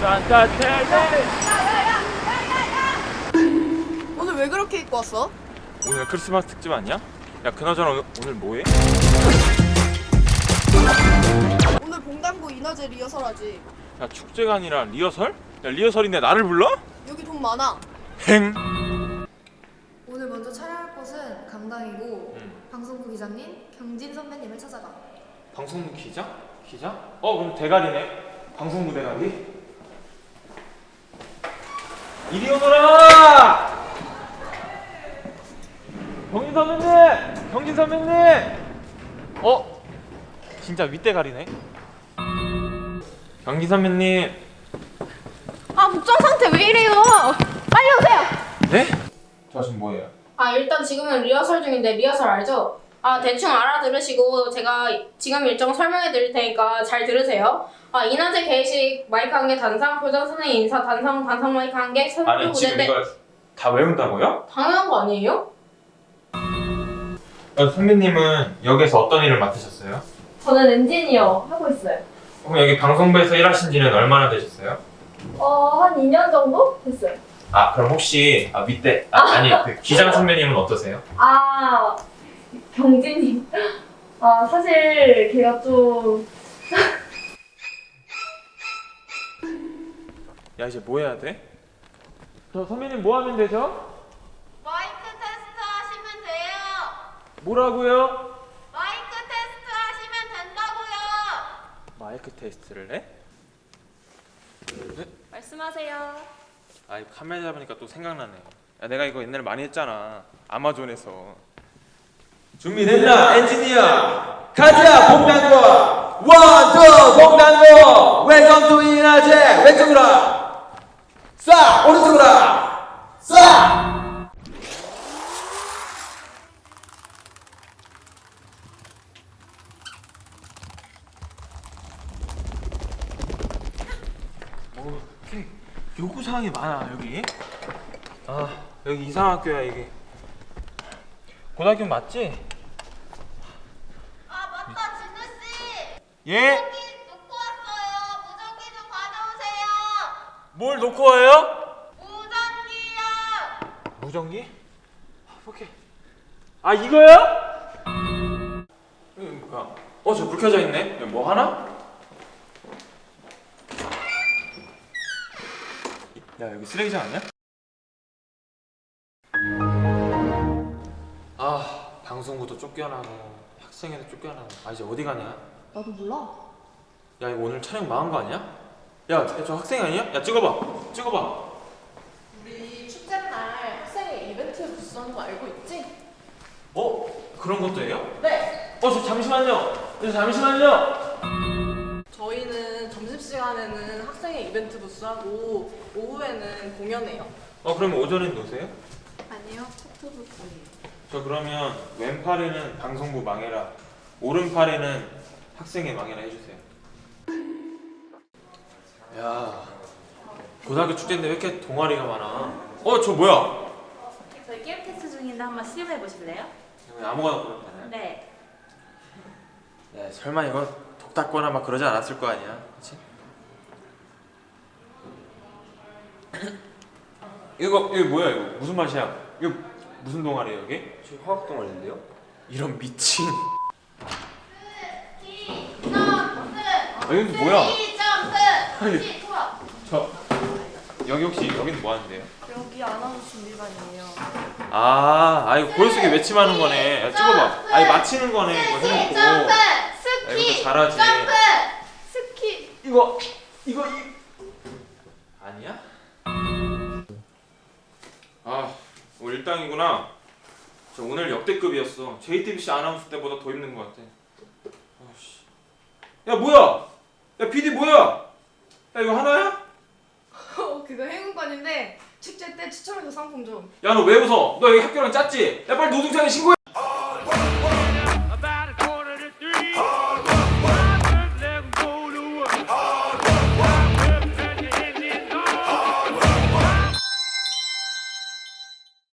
산타 텔레 오늘 왜 그렇게 입고 왔어? 오늘 크리스마스 특집 아니야? 야 그나저나 오늘, 오늘 뭐해? 오늘 봉당구 인화제 리허설 하지. 야 축제가 아니라 리허설? 야 리허설인데 나를 불러? 여기 돈 많아. 행 오늘 먼저 촬영할 곳은 강당이고 음. 방송국 기자님 경진 선배님을 찾아가. 방송국 기자? 기자? 어 그럼 대가리네 방송부 대가리 이리 오너라 경진 선배님 경진 선배님 어 진짜 윗대가리네 경진 선배님 아 복장 상태 왜 이래요? 빨리 오세요. 네? 저 지금 뭐예요? 아 일단 지금은 리허설 중인데 리허설 알죠? 아 대충 알아들으시고 제가 지금 일정 설명해 드릴 테니까 잘 들으세요. 아 이나제 개식 마이크 한 개 단상 표정 선생님 인사 단상 단상 마이크 한 개 선물 아니 지금 이걸 다 외운다고요? 당연한 거 아니에요? 어, 선배님은 여기서 어떤 일을 맡으셨어요? 저는 엔지니어 하고 있어요. 그럼 여기 방송부에서 일하신 지는 얼마나 되셨어요? 어 한 2년 정도 됐어요. 아 그럼 혹시 아 밑에 아, 아니 그 기장 선배님은 어떠세요? 아 경진님 아 사실 걔가 좀 야 이제 뭐 해야 돼? 저 선배님 뭐 하면 되죠? 마이크 테스트 하시면 돼요. 뭐라고요? 마이크 테스트 하시면 된다고요. 마이크 테스트를 해? 말씀하세요. 아이 카메라 잡으니까 또 생각나네. 야 내가 이거 옛날에 많이 했잖아. 아마존에서. 준비됐나? 엔지니어? 가자 봉당고 원투 봉당고 웰컴 투 이나제 왼쪽으로 싹 오른쪽으로 싹뭐 이렇게 요구 사항이 많아 여기. 아 여기 이상학교야 이게. 고등학교 맞지? 아 맞다 진우 씨. 예? 무전기 놓고 왔어요. 무전기 좀 가져오세요. 뭘 놓고 와요? 무전기요. 무전기? 아, 오케이. 아 이거요? 이거 뭐야? 어저 불 켜져 있네. 뭐 하나? 야 여기 쓰레기장 아니야? 아 방송국도 쫓겨나고 학생회도 쫓겨나고 아 이제 어디 가냐? 나도 몰라. 야 이거 오늘 촬영 망한 거 아니야? 야저 학생 아니야? 야 찍어봐 찍어봐 우리 축제 날 학생회 이벤트 부스 하는 거 알고 있지? 어? 그런 것도 해요? 네. 어, 저 잠시만요. 저 잠시만요. 저희는 시간에는 학생회 이벤트 부스 하고 오후에는 공연해요. 어, 그럼 오전엔 노세요? 아니요, 포토북 저 그러면 왼팔에는 방송부 망해라, 오른팔에는 학생회 망해라 해주세요. 야, 고등학교 축제인데 왜 이렇게 동아리가 많아? 어, 저 뭐야? 저희 게임 테스트 중인데 한번 시험해 보실래요? 왜 아무거나 고르면 되나요? 네. 야, 설마 이거 독닦거나 막 그러지 않았을 거 아니야, 그렇지? 이거 이거 뭐야 이거 무슨 맛이야? 이거 무슨 동아리야 여기? 저 화학 동아리인데요? 이런 미친. 아, 이건 뭐야? 아니. 저 여기 혹시 여기는 뭐 하는데요? 여기 아나운서 준비반이에요. 아, 아 이거 고요 속에 외침하는 거네. 야, 찍어봐. 아니 맞히는 거네. 이거 해놓고. 야, 스키 이것도 잘하지. 점프. 스키. 이거 이거 이 아니야? 아 오늘 일당이구나. 저 오늘 역대급이었어. JTBC 아나운서 때보다 더 힘든 것 같아. 아씨. 야 뭐야? 야 PD 뭐야? 야 이거 하나야? 어, 그거 행운권인데 축제 때 추첨해서 상품 좀. 야 너 왜 웃어? 너 여기 학교랑 짰지? 야 빨리 노동장에 신고해.